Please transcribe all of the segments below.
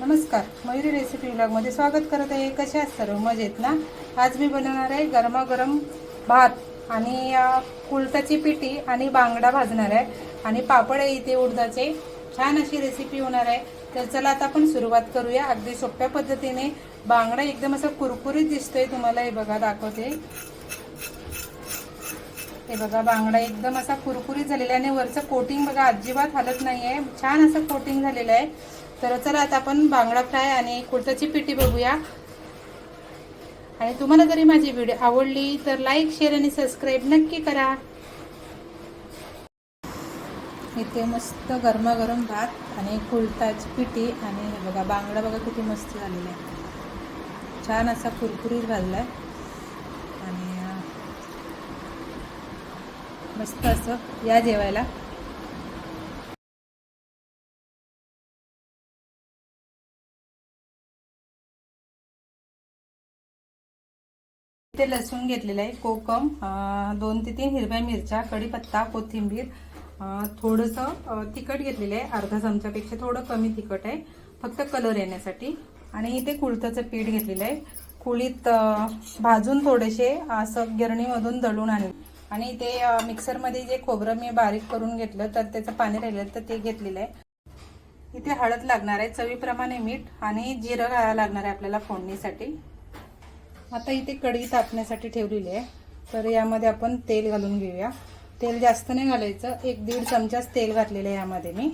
नमस्कार मयुरी रेसिपी ब्लॉगमध्ये स्वागत करत आहे. कशा आहेत सर्व? मजेत ना? आज मी बनवणार आहे गरमागरम भात आणि अ, पिठी आणि बांगडा भाजणार आहे. आणि पापड आहे इथे उडदाचे. छान अशी रेसिपी होणार आहे. तर चला आता आपण सुरुवात करूया. अगदी सोप्या पद्धतीने. बांगडा एकदम असा कुरकुरीत दिसतोय तुम्हाला. हे बघा दाखवते. हे बघा बांगडा एकदम असा कुरकुरीत झालेला आहे. आणि वरचं कोटिंग बघा अजिबात हलत नाही आहे छान असं कोटिंग झालेलं आहे. तर चला आता आपण बांगडा फ्राय आणि कुर्ताची पिठी बघूया. आणि तुम्हाला जरी माझी व्हिडिओ आवडली तर लाईक शेअर आणि सबस्क्राईब नक्की करा. इथे मस्त गरमागरम भात आणि कुर्ताची पिठी आणि हे बघा बांगडा बघा किती मस्त झालेला आहे. छान असा कुरकुरीत घालला आहे आणि मस्त असं या जेवायला. ते लसूण घेतलेलं आहे कोकम दोन ते तीन हिरव्या मिरच्या कढीपत्ता कोथिंबीर थोडंसं तिखट घेतलेलं आहे अर्धा चमच्यापेक्षा थोडं कमी तिखट आहे फक्त कलर येण्यासाठी. आणि इथे कुळथाचं पीठ घेतलेलं आहे कुळीत भाजून थोडेसे असं गिरणीमधून दळून आणले आणि ते मिक्सरमध्ये जे खोबरं मी बारीक करून घेतलं तर त्याचं पाणी राहिलं तर ते घेतलेलं आहे. इथे हळद लागणार आहे चवीप्रमाणे मीठ आणि जिरं घालायला लागणार आहे आपल्याला फोडणीसाठी. आता इथे कढई तापण्यासाठी ठेवलेली आहे. तर यामध्ये आपण तेल घालून घेऊया. तेल जास्त नाही घालायचं. एक दीड चमचाच तेल घातलेलं आहे यामध्ये मी.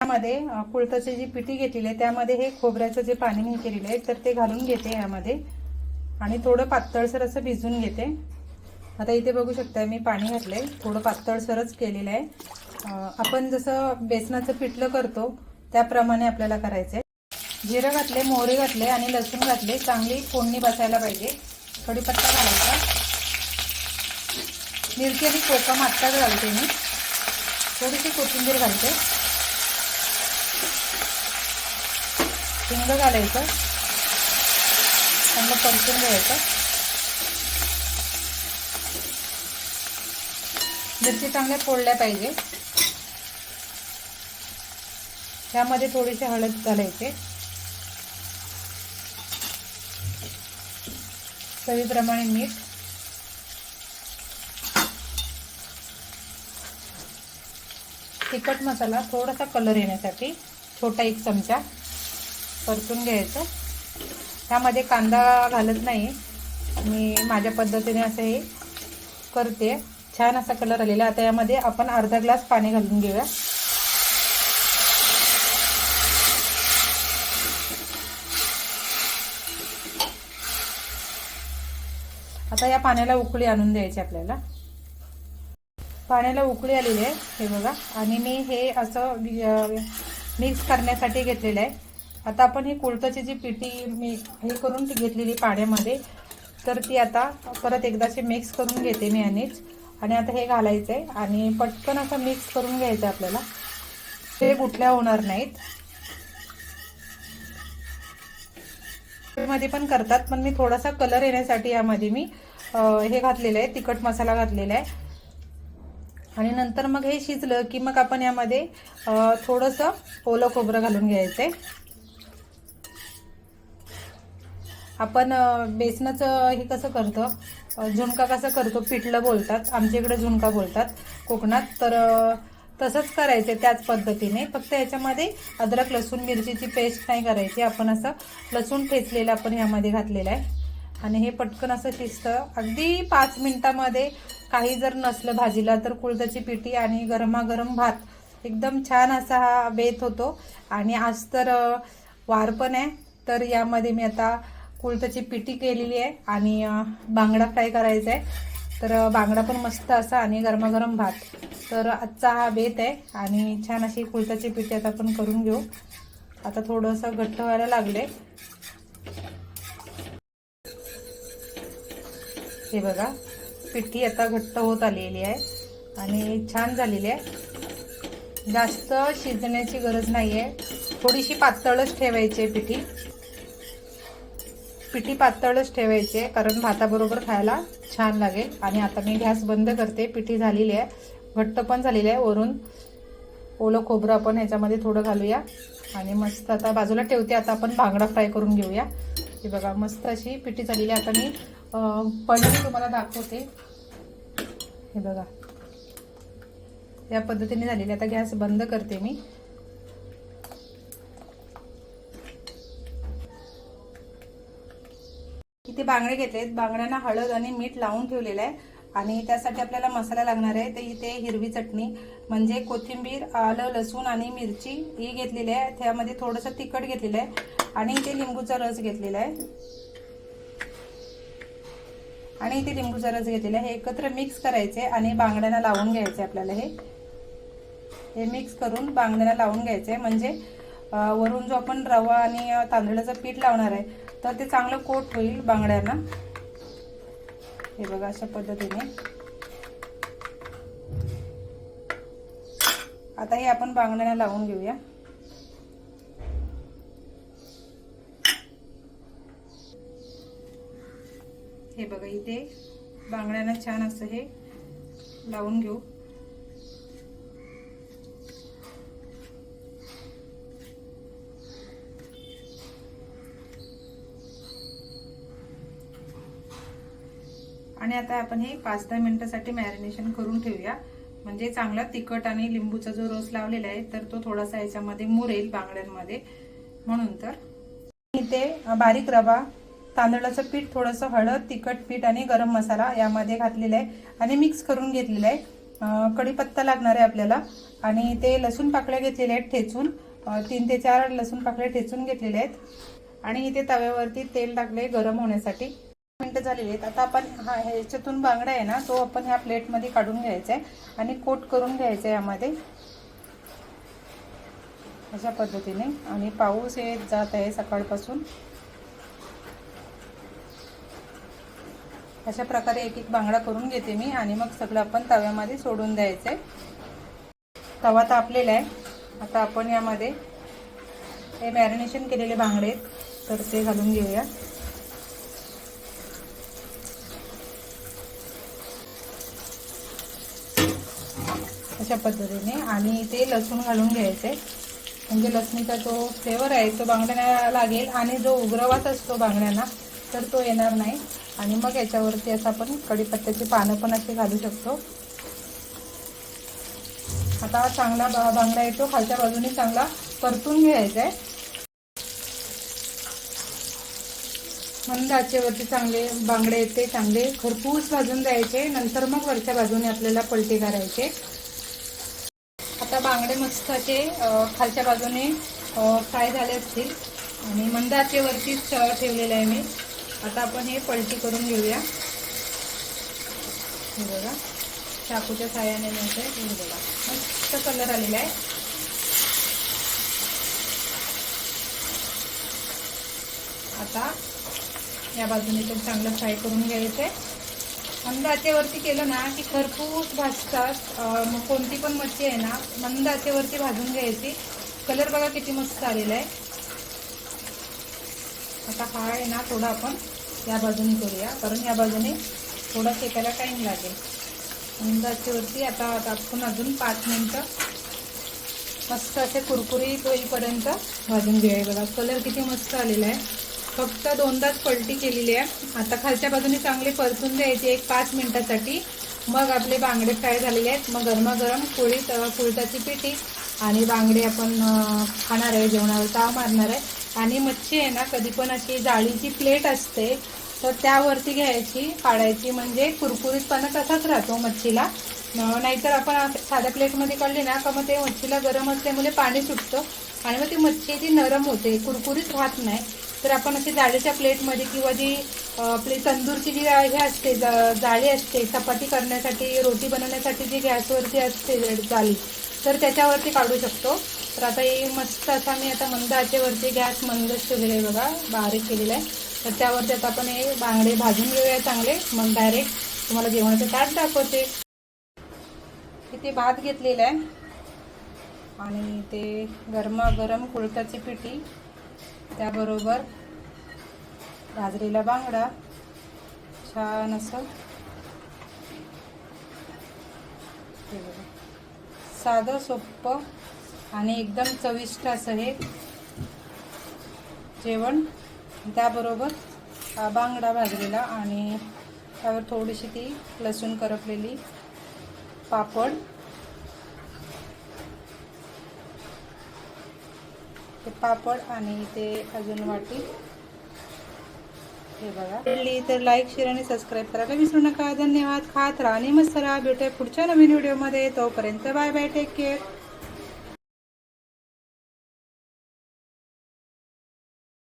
त्यामध्ये अं, जी पिठी घेतलेली आहे त्यामध्ये हे खोबऱ्याचं जे पाणी मी केलेलं आहे तर ते घालून घेते यामध्ये. आणि थोडं पातळसर असं भिजून घेते. आता इथे बघू शकता मी पाणी घातलंय. थोडं पातळसरच केलेलं आहे. आपण जसं बेसनाचं पिठलं करतो त्याप्रमाणे आपल्याला करायचं आहे जिरं घातले मोहरी घातले आणि लसूण घातले. चांगली फोडणी बसायला पाहिजे. कढीपत्ता घालायचा. मिरची आणि कोकम आत्ताच घालते मी. थोडीशी कोथिंबीर घालते. हिंग घालायचं. चांगलं परतून घ्यायचं. मिरची चांगल्या फोडल्या पाहिजे. त्यामध्ये थोडीशी हळद घालायचे. चवीप्रमाणे मीठ. तिखट मसाला थोडासा कलर येण्यासाठी छोटा एक चमचा परतून घ्यायचं. त्यामध्ये कांदा घालत नाही. मी माझ्या पद्धतीने असं हे करते. छान असा कलर आलेला. आता यामध्ये आपण अर्धा ग्लास पाणी घालून घेऊया. आता या पाण्याला उकळी आणून द्यायची आपल्याला. पाण्याला उकळी आलेली आहे हे बघा. आणि मी हे असं मिक्स करण्यासाठी घेतलेलं आहे. आता आपण ही कुळताची जी पिठी मी हे करून घेतलेली पाण्यामध्ये तर ती आता परत एकदाशी मिक्स करून घेते मी आणिच आणि आता हे घालायचं आहे आणि पटकन असं मिक्स करून घ्यायचं आपल्याला. ते कुठल्या होणार नाहीत. मध्ये पण करतात पण मी थोडासा कलर येण्यासाठी यामध्ये मी हे घातलेलं आहे तिखट मसाला घातलेला आहे. आणि नंतर मग हे शिजलं की मग आपण यामध्ये थोडंसं ओलं खोबरं घालून घ्यायचं आहे. आपण बेसनाचं हे कसं करतो झुणका कसं करतो पिठलं बोलतात आमच्या इकडे झुणका बोलतात कोकणात. तर तसंच करायचं त्याच पद्धतीने. फक्त याच्यामध्ये अद्रक लसूण मिरचीची पेस्ट नाही करायची. आपण असं लसूण ठेचलेलं आपण यामध्ये घातलेलं आहे. आणि हे पटकन असं शिजतं अगदी पाच मिनिटामध्ये काही जर नसलं भाजीला तर कुळथाची पिठी आणि गरमागरम भात. एकदम छान असा हा बेत होतो. आणि आज तर वार पण आहे. तर यामध्ये मी आता कुळथाची पिठी केलेली आहे आणि बांगडा फ्राय करायचा आहे. तर बांगडा पण मस्त असा आणि गरमागरम भात. तर आजचा हा बेत आहे आणि छान अशी कुळथाची पिठी आता आपण करून घेऊ. आता थोडंसं घट्ट व्हायला लागले हे बघा पिठी आता घट्ट होत आलेली आहे आणि छान झालेली आहे. जास्त शिजण्याची गरज नाही आहे थोडीशी पातळच ठेवायची आहे पिठी. पिठी पातळच ठेवायची आहे कारण भाताबरोबर खायला छान लागेल. आणि आता मी गॅस बंद करते पिठी झालेली आहे. घट्ट पण झालेली आहे वरून. ओलं खोबरं आपण ह्याच्यामध्ये थोडं घालूया. आणि मस्त आता बाजूला ठेवते आता आपण बांगडा फ्राय करून घेऊया. हे बघा मस्त अशी पिठी झालेली आहे. आता मी पनीर तुम्हाला दाखवते. हे बघा. या पद्धतीने झालेली आता गॅस बंद करते मी. इथे बांगडे घेतलेत? बांगड्यांना हळद आणि मीठ लावून ठेवलेलं आहे. आणि त्यासाठी आपल्याला मसाला लागणार आहे. तर इथे हिरवी चटणी म्हणजे कोथिंबीर आलं लसूण आणि मिरची ही घेतलेली आहे. त्यामध्ये थोडंसं तिखट घेतलेलं आहे. आणि इथे लिंबूचा रस घेतलेला आहे. आणि इथे लिंबूचा रस घेतलेला आहे. हे एकत्र मिक्स करायचे आणि बांगड्यांना लावून घ्यायचे आपल्याला हे. हे मिक्स करून बांगड्यांना लावून घ्यायचे. म्हणजे वरून जो आपण रवा आणि तांदळाचं पीठ लावणार आहे तर ते चांगलं कोट होईल बांगड्यांना. हे बघा अशा पद्धतीने. आता हे आपण बांगड्यांना लावून घेऊया. बघा इथे बांगड्यांना छान असं हे लावून घेऊ. आणि आता आपण हे पाच दहा मिनिटासाठी मॅरिनेशन करून ठेवूया. म्हणजे चांगला तिखट आणि लिंबूचा जो रस लावलेला आहे तर तो थोडासा याच्यामध्ये मुरेल बांगड्यांमध्ये. म्हणून तर इथे बारीक रवा तांदळाचं पीठ थोडंसं हळद तिखट पीठ आणि गरम मसाला यामध्ये घातलेला आहे आणि मिक्स करून घेतलेला आहे. कढीपत्ता लागणार आहे आपल्याला. आणि ते लसूण पाकळ्या घेतलेल्या आहेत ठेचून. तीन ते चार लसूण पाकळ्या ठेचून घेतलेल्या आहेत. आणि इथे तव्यावरती तेल टाकले गरम होण्यासाठी. मिनटं झालेली आहेत. आता आपण हा ह्याच्यातून बांगडा आहे ना तो आपण ह्या प्लेटमध्ये काढून घ्यायचा आहे आणि कोट करून घ्यायचा आहे यामध्ये. अशा पद्धतीने. आणि पाऊस येत जात आहे सकाळपासून. अशा प्रकारे एक एक बांगडा करून घेते मी आणि मग सगळं आपण तव्यामध्ये सोडून द्यायचं. आहे तवा तापलेला आहे. आता आपण यामध्ये हे मॅरिनेशन केलेले बांगडे आहेत तर ते घालून घेऊया. अशा पद्धतीने आणि ते लसूण घालून घ्यायचे. म्हणजे लसणीचा जो फ्लेवर आहे तो बांगड्यांना लागेल आणि जो उग्रवास असतो बांगड्यांना तर तो येणार नाही. आणि मग याच्यावरती असं आपण कढीपत्त्याची पानं पण अशी घालू शकतो. आता हा चांगला बांगडा येतो. खालच्या बाजूने चांगला परतून घ्यायचा आहे. मंद आचेवरती चांगले बांगडे येते. चांगले खरपूस भाजून द्यायचे. नंतर मग वरच्या बाजूने आपल्याला पलटी करायचे. आता बांगडे मस्त असे खालच्या बाजूने फ्राय झाले असतील. आणि मंद आचेवरतीच ठेवलेलं आहे मी. आता आपण हे पलटी करून घेऊया. हे बघा. चाकूच्या साह्याने मिळते हे बघा. मस्त कलर आलेला आहे. आता या बाजूने पण चांगलं फ्राय करून घ्यायचं. आहे मंद आचेवरती केलं ना की खरपूस भाजतात. मग कोणती पण मच्छी आहे ना मंद आचेवरती भाजून घ्यायची. कलर बघा किती मस्त आलेला आहे. आता हा आहे ना थोडा आपण या बाजूने करूया. कारण या बाजूने थोडा शेकायला टाईम लागेल. मंद आता आता आपण अजून पाच मिनटं मस्त असे कुरकुरीत होईपर्यंत भाजून घेऊया. बघा कलर किती मस्त आलेला आहे. फक्त दोनदाच पलटी केलेली आहे. आता खालच्या बाजूने चांगले परतून द्यायचे एक पाच मिनटासाठी. मग आपले बांगडे फ्राय झालेले आहेत. मग गरमागरम पोळी अ, कुळथाची पिठी आणि बांगडे आपण खाणार आहे जेवणावर ताव मारणार आहे. आणि मच्छी आहे ना कधी पण अशी जाळीची प्लेट असते तर त्यावरती घ्यायची काढायची. म्हणजे कुरकुरीतपणा तसाच राहतो मच्छीला. नाहीतर आपण साध्या प्लेटमध्ये काढली ना का मग ते मच्छीला गरम असल्यामुळे पाणी सुटतं. आणि मग ती मच्छी ती नरम होते कुरकुरीत राहत नाही. तर आपण अशी जाळीच्या प्लेटमध्ये किंवा जी आपली तंदूरची जी हे असते जा- जाळी असते चपाती करण्यासाठी रोटी बनवण्यासाठी जी गॅसवरती असते जाळी तर त्याच्यावरती काढू शकतो. तर आता ही मस्त असा मी आता मंद आचेवरती गॅस मंदच ठेवलेला आहे बघा बारीक केलेला आहे. तर त्यावरती आता आपण हे बांगडे भाजून घेऊया चांगले मग डायरेक्ट तुम्हाला जेवणाचं ताट दाखवते. इथे भात घेतलेला आहे. आणि ते गरमागरम कुळताची पिठी त्याबरोबर भाजलेला बांगडा छान असं साधं सोपं आणि एकदम चविष्ट असं हे जेवण. त्याबरोबर बांगडा भाजलेला आणि त्यावर थोडीशी ती लसूण करपलेली पापड. ते पापड आणि ते अजून वाटी. हे बघा. आवडली तर लाईक शेअर आणि सबस्क्राईब करायला विसरू नका. धन्यवाद. खात राहा आणि मस्त राहा. भेटूया पुढच्या नवीन व्हिडिओमध्ये तोपर्यंत बाय बाय टेक केअर